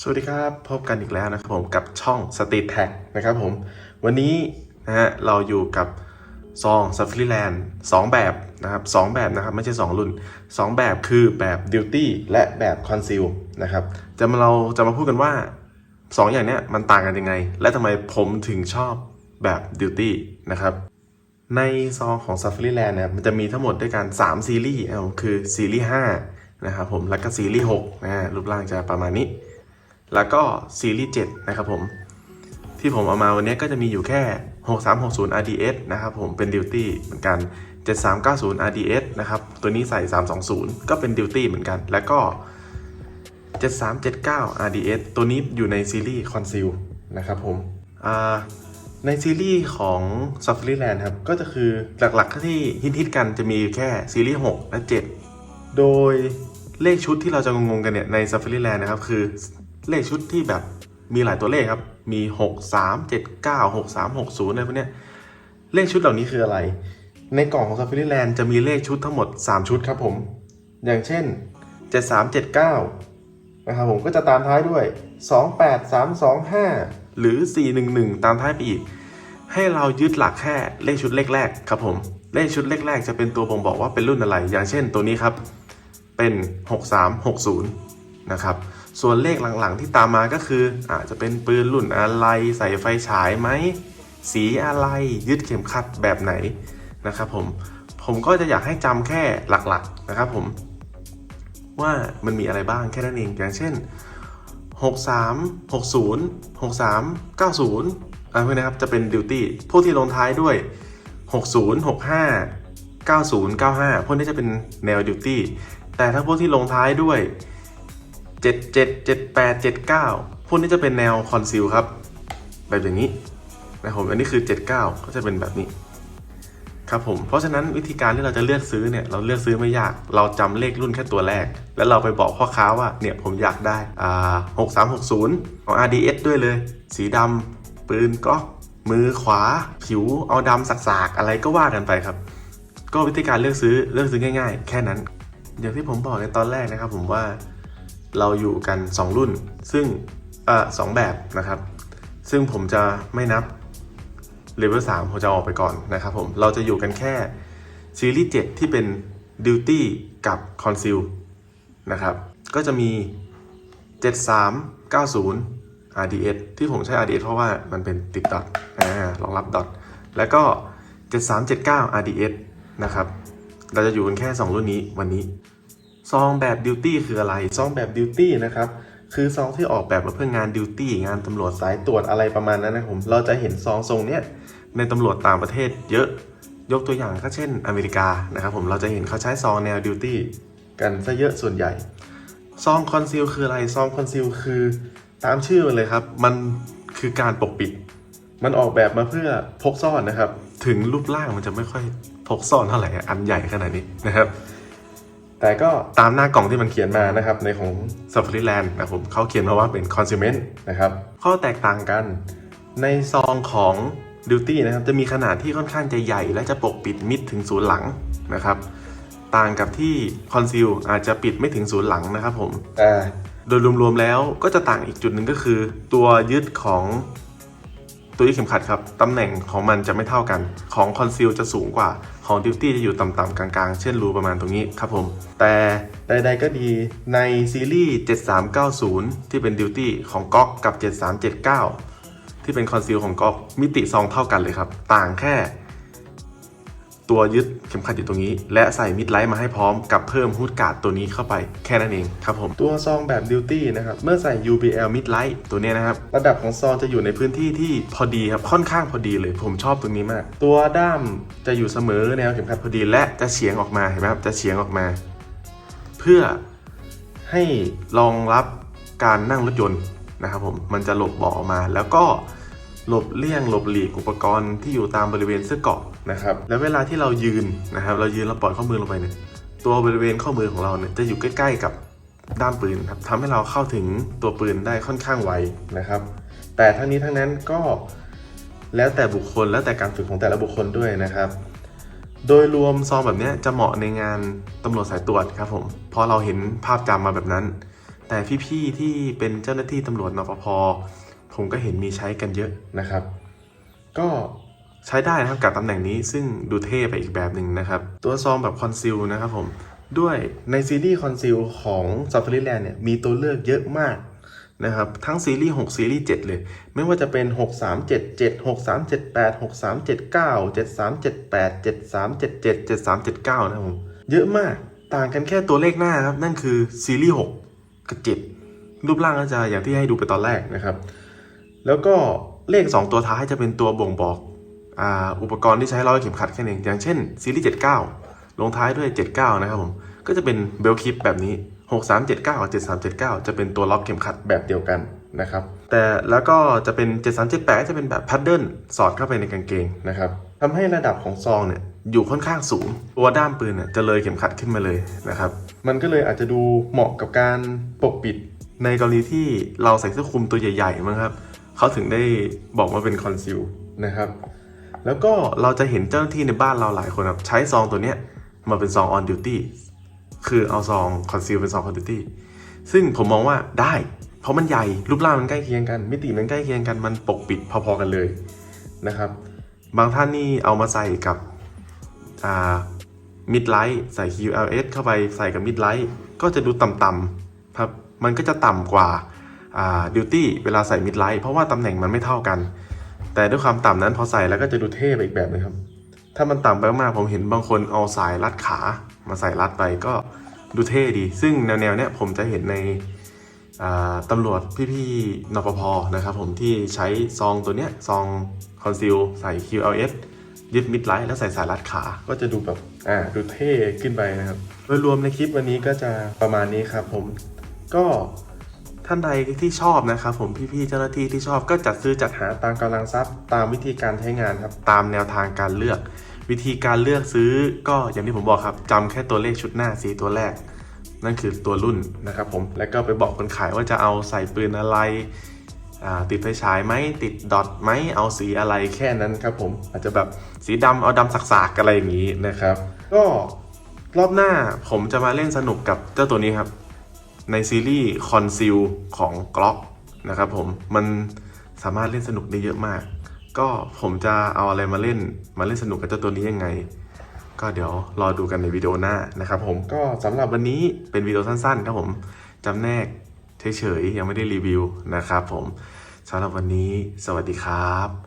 สวัสดีครับพบกันอีกแล้วนะครับผมกับช่อง Street Tag นะครับผมวันนี้นะฮะเราอยู่กับซอง s a f a r i Land 2แบบนะครับสองแบบนะครับไม่ใช่ 2 รุ่น 2 แบบคือแบบ Duty และแบบ Conceal นะครับจะมาเราจะมาพูดกันว่า 2 อย่างเนี้ยมันต่างกันยังไง และทำไมผมถึงชอบแบบ Duty นะครับในซองของ Safari Land นะครับมันจะมีทั้งหมดด้วยกัน 3 ซีรีส์นะครับคือซีรีส์5นะครับผมแล้วก็ซีรีส์6นะฮะรูปร่างจะประมาณนี้ แล้วก็ซีรีส์7นะครับผมที่ผมเอามาวันนี้ก็จะมีอยู่แค่ 6360 RDS นะครับผมเป็น Duty เหมือนกัน 7390 RDS นะครับตัวนี้ใส่ 320 ก็เป็น Duty เหมือนกัน แล้วก็ 7379 RDS ตัวนี้อยู่ในซีรีส์ Conceal นะครับผมในซีรีส์ของ Safari Land ครับก็จะคือหลักๆที่ฮิตๆกันจะมีแค่ซีรีส์ 6 และ 7 โดยเลขชุดที่เราจะงงๆกันเนี่ยใน Safari Land นะครับคือ เลขชุดที่แบบมีหลายตัวเลขครับ มี 6 3 7 9 6 3 6 0อะไรพวกเนี้ย เลขชุดเหล่านี้คืออะไร ในกล่องของ Safari Land จะมีเลขชุดทั้งหมด 3 ชุดครับผม อย่างเช่น 7379 นะครับผมก็จะตามท้ายด้วย 28325 หรือ 411 ตามท้ายไปอีก ให้เรายึดหลักแค่เลขชุดเลขแรกครับผม เลขชุดเลขแรกจะเป็นตัวบ่งบอกว่าเป็นรุ่นอะไร อย่างเช่นตัวนี้ครับ เป็น 6360 นะครับ ส่วนเลขหลังๆที่ตามมาก็คืออาจจะเป็นปืนรุ่นอะไรใส่ไฟฉายไหมสีอะไรยึดเข็มขัดแบบไหนนะครับผมผมก็จะอยากให้จำแค่หลักๆนะครับผมว่ามันมีอะไรบ้างแค่นั้นเองอย่างเช่น 63 60 63 90อะไรพวกนี้ครับจะเป็นดิวตี้พวกที่ลงท้ายด้วย 60 65 90 95 พวกนี้จะเป็นแนวดิวตี้แต่ถ้าพวกที่ลงท้ายด้วย 77 78 79 พวกนี้จะเป็นแนวคอนซิลครับ แบบอย่างนี้นะครับผมอันนี้คือ 79 ก็จะเป็นแบบนี้ ครับผม เพราะฉะนั้นวิธีการที่เราจะเลือกซื้อเนี่ย เราเลือกซื้อไม่ยาก เราจำเลขรุ่นแค่ตัวแรก แล้วเราไปบอกพ่อค้าว่าเนี่ยผมอยากได้อ่า6360 ของ RDS ด้วยเลย สีดำปืนก็มือขวา ผิวเอาดำสักๆ อะไรก็ว่ากันไปครับ ก็วิธีการเลือกซื้อเลือกซื้อง่าย ๆ แค่นั้น อย่างที่ผมบอกในตอนแรกนะครับ ผมว่า เราอยู่กัน 2 รุ่น ซึ่งเอ่อสองแบบนะครับ ซึ่งผมจะไม่นับเลเวล3ผมจะออกไปก่อนนะครับผม เราจะอยู่กันแค่ซีรีส์7ที่เป็น Duty กับ Conceal นะครับ ก็จะมี 7390 RDS ที่ผมใช้ RDS เพราะว่ามันเป็นติดดอทอ่ารองรับดอทแล้วก็ 7379 RDS นะครับ เราจะอยู่กันแค่ 2 รุ่นนี้วันนี้ ซองแบบ Duty คืออะไร ซองแบบ Duty นะครับคือซองที่ออกแบบมาเพื่องาน Duty งานตำรวจสายตรวจอะไรประมาณนั้นนะผมเราจะเห็นซองทรงเนี้ยในตำรวจต่างประเทศเยอะยกตัวอย่างก็เช่นอเมริกานะครับผมเราจะเห็นเขาใช้ซองแนว Duty กันซะเยอะส่วนใหญ่ ซองคอนซีลคืออะไร ซองคอนซีลคือตามชื่อมันเลยครับ มันคือการปกปิด มันออกแบบมาเพื่อพกซ่อนนะครับ ถึงรูปร่างมันจะไม่ค่อยพกซ่อนเท่าไหร่อันใหญ่ขนาดนี้นะครับ แต่ก็ตามหน้ากล่องที่มันเขียนมานะครับในของ Safari Land นะผมเขาเขียนมาว่าเป็น consumer นะครับข้อแตกต่างกันในซองของ Duty นะครับจะมีขนาดที่ค่อนข้างจะใหญ่ และจะปกปิดมิดถึงศูนย์หลังนะครับต่างกับที่ Conceal อาจจะปิดไม่ถึงศูนย์หลังนะครับผมแต่โดยรวมๆแล้วก็จะต่างอีกจุดหนึ่งก็คือ ตัวยึดของตัวยึดเข็มขัดครับตำแหน่งของมันจะไม่เท่ากันของ Conceal จะสูงกว่า ของ Duty จะอยู่ต่ำๆกลางๆ เช่นรูประมาณตรงนี้ครับผม แต่ใดๆก็ดีในซีรีส์ 7390 ที่เป็น Duty ของก๊อกกับ 7379 ที่เป็นคอนซีลของก๊อกมิติซองเท่ากันเลยครับ ต่างแค่ ตัวยึดเข็มขัดอยู่ตรงนี้ และใส่มิดไลท์มาให้พร้อมกับเพิ่มฮูดการ์ดตัวนี้เข้าไปแค่นั้นเองครับผม ตัวซองแบบ Duty นะครับเมื่อใส่ UBL Mid Light ตัวนี้นะครับ ระดับของซองจะอยู่ในพื้นที่ที่พอดีครับค่อนข้างพอดีเลย ผมชอบตรงนี้มาก ตัวด้ามจะอยู่เสมอแนวเข็มขัดพอดี และจะเฉียงออกมาเห็นไหมครับจะเฉียงออกมา เพื่อให้รองรับการนั่งรถยนต์นะครับผมมันจะหลบเบาะออกมา แล้วก็หลบเลี่ยงหลบหลีกอุปกรณ์ที่อยู่ตามบริเวณเสื้อเกาะ นะครับแล้วเวลาที่เรายืนนะครับ เรายืนเราปล่อยข้อมือลงไปเนี่ยตัวบริเวณข้อมือของเราเนี่ยจะอยู่ใกล้ ๆ กับด้ามปืนครับทำให้เราเข้าถึงตัวปืนได้ค่อนข้างไวนะครับ แต่ทั้งนี้ทั้งนั้นก็แล้วแต่บุคคลแล้วแต่การฝึกของแต่ละบุคคลด้วยนะครับ โดยรวมซองแบบนี้จะเหมาะในงานตำรวจสายตรวจครับผมเพราะเราเห็นภาพจำมาแบบนั้น แต่พี่ๆที่เป็นเจ้าหน้าที่ตำรวจนปภผมก็เห็นมีใช้กันเยอะนะครับ ก็ ใช้ได้นะครับกับตำแหน่งนี้ซึ่งดูเท่ไปอีกแบบหนึ่งนะครับ ตัวซองแบบคอนซีลนะครับผมด้วยในซีรีส์คอนซีลของ s a f a r i Land เนี่ยมีตัวเลือกเยอะมากนะครับทั้งซีรีส์6ซีรีส์7เลย ไม่ว่าจะเป็น 6377 6378 6379 7378 7377 7379 นะครับผมเยอะมากต่างกันแค่ตัวเลขหน้าครับ นั่นคือซีรีส์6กับ7รูปร่างก็จะอย่างที่ให้ดูไปตอนแรกนะครับ แล้วก็เลข 2 ตัวท้ายจะเป็นตัวบ่งบอก อ่าอุปกรณ์ที่ใช้ร้อยเข็มขัดแค่นั้นเองอย่างเช่นซีรีส์79 ลงท้ายด้วย 79 นะครับผมก็จะเป็นเบลคลิปแบบนี้ 6379กับ7379 จะเป็นตัวล็อกเข็มขัดแบบเดียวกันนะครับแต่แล้วก็จะเป็น 7378 จะเป็นแบบพัดเดิลสอดเข้าไปในกางเกงนะครับทำให้ระดับของซองเนี่ยอยู่ค่อนข้างสูง ตัวด้ามปืนเนี่ยจะเลยเข็มขัดขึ้นมาเลยนะครับมันก็เลยอาจจะดูเหมาะกับการปกปิดในกรณีที่เราใส่เสื้อคลุมตัวใหญ่ๆมั้งครับเขาถึงได้บอกว่าเป็นคอนซีลนะครับ แล้วก็เราจะเห็นเจ้าหน้าที่ในบ้านเราหลายคนครับใช้ซองตัวเนี้ยมาเป็นซองออนดิวตี้คือเอาซองคอนซีลเป็นซองคอนดิวตี้ซึ่งผมมองว่าได้ เพราะมันใหญ่รูปร่างมันใกล้เคียงกัน มิติมันใกล้เคียงกันมันปกปิดพอๆกันเลยนะครับ บางท่านนี่เอามาใส่กับอ่ามิดไลท์ใส่ QLS เข้าไปใส่กับมิดไลท์ก็จะดูต่ำๆครับมันก็จะต่ำกว่าอ่าดิวตี้เวลาใส่มิดไลท์เพราะว่าตำแหน่งมันไม่เท่ากัน แต่ด้วยความต่ำนั้นพอใส่แล้วก็จะดูเท่ไปอีกแบบนึงครับ ถ้ามันต่ำไปมากๆผมเห็นบางคนเอาสายรัดขามาใส่รัดไปก็ดูเท่ดี ซึ่งแนวๆเนี้ยผมจะเห็นในตำรวจพี่ๆนปภนะครับผมที่ใช้ซองตัวเนี้ยซองคอนซีลใส่ QLS ยึดมิดไลท์แล้วใส่สายรัดขา ก็จะดูแบบอ่าดูเท่ขึ้นไปนะครับ โดยรวมในคลิปวันนี้ก็จะประมาณนี้ครับผมก็ ท่านใดที่ชอบนะครับผมพี่ๆเจ้าหน้าที่ที่ชอบก็จัดซื้อจัดหาตามกำลังทรัพย์ ตามวิธีการใช้งานครับตามแนวทางการเลือก วิธีการเลือกซื้อก็อย่างที่ผมบอกครับจำแค่ตัวเลขชุดหน้าสีตัวแรก นั่นคือตัวรุ่นนะครับผมแล้วก็ไปบอกคนขายว่าจะเอาใส่ปืนอะไรติดไฟฉายไหมติดดอทไหมเอาสีอะไรแค่นั้นครับผมอาจจะแบบสีดำเอาดำสักๆอะไรอย่างนี้นะครับ ก็รอบหน้าผมจะมาเล่นสนุกกับเจ้าตัวนี้ครับ ในซีรีส์คอนซิลของ Glock นะครับผมมันสามารถเล่นสนุกได้เยอะมาก ก็ผมจะเอาอะไรมาเล่นมาเล่นสนุกกับเจ้าตัวนี้ยังไง ก็เดี๋ยวรอดูกันในวิดีโอหน้านะครับผมก็สำหรับวันนี้เป็นวิดีโอสั้นๆครับผมจำแนกเฉยๆยังไม่ได้รีวิวนะครับผมสำหรับวันนี้สวัสดีครับ